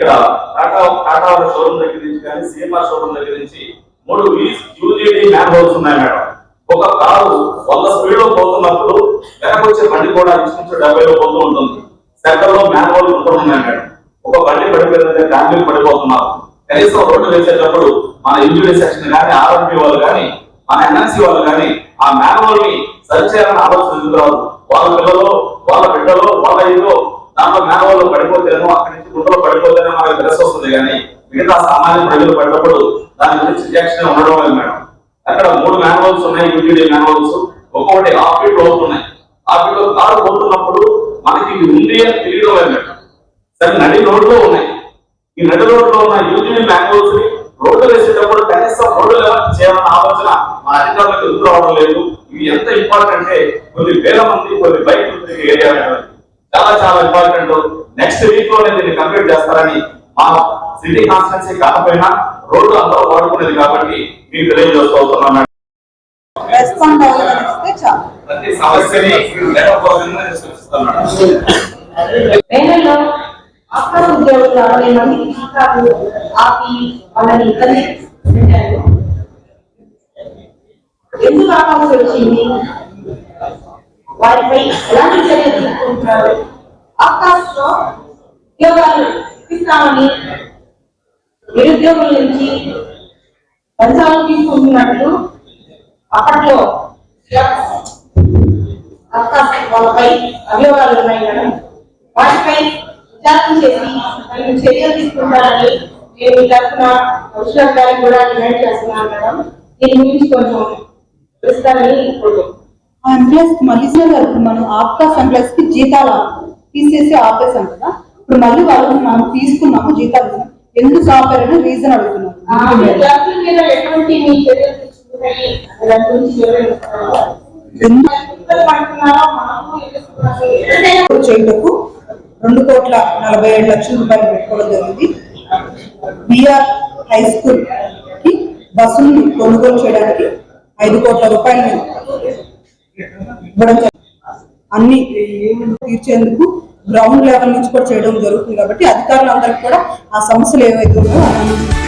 టాటా వాళ్ళ షోరూమ్ దగ్గర నుంచి కానీ సిఎంఆర్ షోరూమ్ దగ్గర నుంచి మూడు యూజీడీ మ్యాన్ హోల్స్ ఉన్నాయి మేడం. ఒక కారు వంద స్పీడ్లో పోతున్నప్పుడు వెనక వచ్చే బండి కూడా ఇంచుమించు డెబ్బైలో పోతూ ఉంటుంది. సెంటర్లో మ్యాన్ హోల్ ఉంటున్నాయి మేడం. ఒక బండి పడిపోయిందంటే ఫ్యామిలీ పడిపోతున్నారు. కనీసం రోడ్డు వేసేటప్పుడు మన ఇంజురీ సెక్షన్ కానీ ఆర్ఎంపీ వాళ్ళు కానీ మన ఎన్ఎన్సీ వాళ్ళు కానీ ఆ మాన్యువల్ని సరిచేయాలని ఆలోచన రాదు? వాళ్ళ పిల్లలు వాళ్ళ బిడ్డలో వాళ్ళ ఇల్లు దాంట్లో మేనవాళ్ళు పడిపోతేనో అక్కడి నుంచి గుంటలో పడిపోతేనో మనకు తెలిసి వస్తుంది కానీ మిగతా సామాన్య ప్రజలు పడినప్పుడు దాని గురించి రియాక్షన్ ఉండడం లేదు మేడం. అక్కడ మూడు మాన్యువల్స్ ఉన్నాయి యూటీడీ మాన్యువల్స్ ఒక్కొక్కటి హాఫ్ ఫీట్ అవుతున్నాయి హాఫ్ ఫీట్లో కారు పోతున్నప్పుడు మనకి ఇది ఉంది అని తెలియడం లేదు మేడం. సరే నడి రోడ్లో ఉన్నాయి. ఈ నడి రోడ్లో ఉన్న యూటీడీ మాన్యువల్స్ని రోడ్డు వేసేటప్పుడు కనీసం రోడ్డు లెవెల్ చేయాలన్న ఆలోచన మా అధికారులకు ఎదురు రావడం లేదు? ఇవి ఎంత ఇంపార్టెంట్ అంటే కొన్ని వేల మంది కొన్ని బైక్ ఏరియా మేడం. చాలా చాలా ఇంపార్టెంట్ నెక్స్ట్ వీక్లో దీన్ని కంప్లీట్ చేస్తారని మా సిటీ కాన్స్టిట్యున్సీ కాకపోయినా రోడ్డు అందరూ వాడుకునేది కాబట్టి మీకు తెలియజేస్తూ అవుతున్నాం మేడం రెస్పాండ్ అవ్వగలిగితే చాలు. ప్రతి సమస్యని లేకపోతే సృష్టిస్తాం మేడం వేలలో ఆఫ్టర్ ఉద్యోగులు అరవై మంది జీతాలు ఆపి వాళ్ళని ఇబ్బంది పెట్టారు. ఎందుకు ఆపాల్సి వచ్చింది? వారిపై ఎలాంటి చర్యలు తీసుకుంటున్నారు? ఆకాశ్లో ఉద్యోగాలు ఇస్తామని నిరుద్యోగుల నుంచి లంచాలు తీసుకుంటున్నట్లు అప్పట్లో ఆకాశ్ వాళ్ళపై అభియోగాలు ఉన్నాయి మేడం వాటిపై విచారణ చేసి తగిన చర్యలు తీసుకుంటారని నేను మీ తరఫున కమిషనర్ గారికి కూడా డిమాండ్ చేస్తున్నాను మేడం. దీని గురించి కొంచెం తెలుస్తారని కోరుకుంటున్నాను. ఎంప్లాయీస్కి మళ్ళీ సార్ మనం ఆప్కాస్ ఎంప్లాయీస్కి జీతాలు తీసేసి ఆపేసాం కదా. ఇప్పుడు మళ్ళీ వాళ్ళని మనం తీసుకున్నాము జీతాలు. ఎందుకు ఆపారని రీజన్ అడుగుతున్నాం. చేయుటకు రెండు కోట్ల నలభై ఏడు లక్షల రూపాయలు పెట్టుకోవడం జరిగింది. బిఆర్ హై స్కూల్కి బస్సుల్ని కొనుగోలు చేయడానికి ఐదు కోట్ల రూపాయలు ఇవ్వడం అన్ని తీర్చేందుకు గ్రౌండ్ లెవెల్ నుంచి కూడా చేయడం జరుగుతుంది కాబట్టి అధికారులందరికీ కూడా ఆ సమస్యలు ఏవైతే ఉన్నాయో